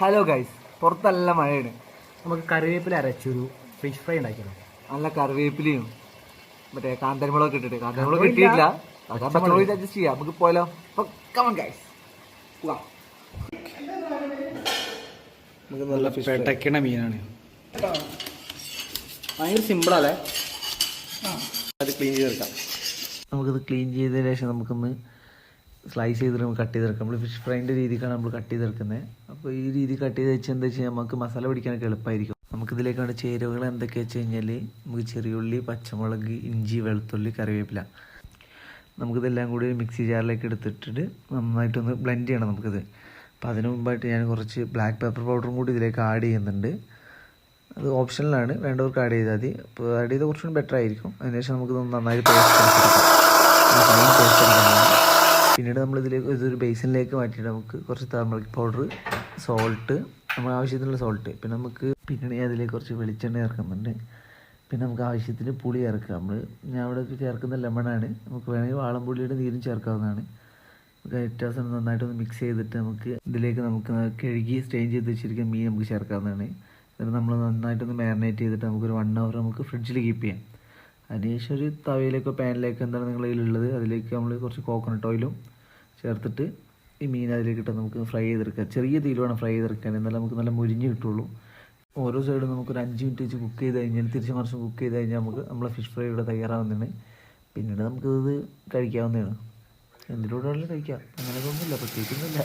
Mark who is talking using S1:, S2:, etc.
S1: Hello guys പുറത്തല്ല മഴയാണ്.
S2: നമുക്ക് കറിവേപ്പില അരച്ചൊരു ഫിഷ് ഫ്രൈ ഉണ്ടാക്കിയാലോ?
S1: നല്ല കറിവേപ്പിലയും മറ്റേ കാന്തരിമുളക് ഇട്ടിട്ട്. കാന്തരിമുളക് കിട്ടിയില്ല പച്ചമുളക് അഡ്ജസ്റ്റ് ചെയ്യാം. നമുക്ക് പോയാലോ? ഗൈസ് നമുക്ക് നല്ല ഫിഷ്
S2: പെട്ടക്കണ മീനാണ്.
S1: ഭയങ്കര സിമ്പിളല്ലേ അത് ക്ലീൻ ചെയ്തെടുക്കാം. നമുക്കിത് ക്ലീൻ ചെയ്തതിന് ശേഷം നമുക്കൊന്ന് സ്ലൈസ് ചെയ്തിട്ട് നമുക്ക് കട്ട് ചെയ്തെടുക്കാം നമ്മൾ ഫിഷ് ഫ്രൈന്റെ രീതിക്കാണ് നമ്മൾ കട്ട് ചെയ്തെടുക്കുന്നത്. അപ്പോൾ ഈ രീതി കട്ട് ചെയ്ത് വെച്ചാൽ എന്താ വെച്ചാൽ നമുക്ക് മസാല പിടിക്കാനൊക്കെ എളുപ്പമായിരിക്കും നമുക്കിതിലേക്ക് വേണ്ട ചേരുവകൾ എന്തൊക്കെ വെച്ച് കഴിഞ്ഞാൽ നമുക്ക് ചെറിയുള്ളി പച്ചമുളക് ഇഞ്ചി വെളുത്തുള്ളി കറിവേപ്പില. നമുക്കിതെല്ലാം കൂടി മിക്സി ജാറിലേക്ക് എടുത്തിട്ട് നന്നായിട്ടൊന്ന് ബ്ലെൻഡ് ചെയ്യണം നമുക്കിത്. അപ്പോൾ അതിന് മുമ്പായിട്ട് ഞാൻ കുറച്ച് ബ്ലാക്ക് പെപ്പർ പൗഡറും കൂടി ഇതിലേക്ക് ആഡ് ചെയ്യുന്നുണ്ട്. അത് ഓപ്ഷനിലാണ് വേണ്ടവർക്ക് ആഡ് ചെയ്താൽ മതി. അപ്പോൾ ആഡ് ചെയ്താൽ കുറച്ചുകൂടി ബെറ്റർ ആയിരിക്കും. അതിനുശേഷം നമുക്ക് ടേസ്റ്റ് പേസ്റ്റ് പിന്നീട് നമ്മൾ ഇതിലേക്ക് ഇതൊരു ബേസിനിലേക്ക് മാറ്റിയിട്ട് നമുക്ക് കുറച്ച് ടർമറിക് പൗഡർ സോൾട്ട് നമ്മൾ ആവശ്യത്തിനുള്ള സോൾട്ട് പിന്നെ നമുക്ക് പിന്നെ അതിലേക്ക് കുറച്ച് വെളിച്ചെണ്ണ ചേർക്കുന്നുണ്ട്. പിന്നെ നമുക്ക് ആവശ്യത്തിന് പുളി ചേർക്കുക. നമ്മൾ ഞാൻ അവിടെ ചേർക്കുന്ന ലെമണാണ് നമുക്ക് വേണമെങ്കിൽ വാളംപുളിയുടെ നീരും ചേർക്കാവുന്നതാണ്. നമുക്ക് ഏറ്റവും നന്നായിട്ട് ഒന്ന് മിക്സ് ചെയ്തിട്ട് നമുക്ക് ഇതിലേക്ക് നമുക്ക് കഴുകി സ്ട്രെയിൻ ചെയ്ത് വെച്ചിരിക്കുന്ന മീൻ നമുക്ക് ചേർക്കാവുന്നതാണ്. എന്നിട്ട് നമ്മൾ നന്നായിട്ടൊന്ന് മാരിനേറ്റ് ചെയ്തിട്ട് നമുക്കൊരു വൺ അവർ നമുക്ക് ഫ്രിഡ്ജിൽ കീപ്പ് ചെയ്യാം. അതിനുശേഷം ഒരു തവയിലേക്കോ പാനിലേക്കോ എന്താണ് നിങ്ങളുടെ കയ്യിലുള്ളത്? അതിലേക്ക് നമ്മൾ കുറച്ച് കോക്കനട്ട് ഓയിലും ചേർത്തിട്ട് ഈ മീൻ അതിലേക്ക് ഇട്ട് നമുക്ക് ഫ്രൈ ചെയ്തെടുക്കാം. ചെറിയ തീയിൽ വേണം ഫ്രൈ ചെയ്തെടുക്കാൻ. എന്നാലും നമുക്ക് നല്ല മുരിഞ്ഞ് കിട്ടുള്ളൂ. ഓരോ സൈഡും നമുക്കൊരു അഞ്ച് മിനിറ്റ് വെച്ച് കുക്ക് ചെയ്ത് കഴിഞ്ഞാൽ തിരിച്ച് മറിച്ച് കുക്ക് ചെയ്ത് കഴിഞ്ഞാൽ നമുക്ക് നമ്മളെ ഫിഷ് ഫ്രൈ ഇവിടെ തയ്യാറാവുന്നതാണ്. പിന്നീട് നമുക്കിത് കഴിക്കാവുന്നതാണ്. എന്തിലൂടെ കഴിക്കാം. അങ്ങനെ ഒന്നുമില്ല പ്രത്യേകിച്ചൊന്നുമില്ല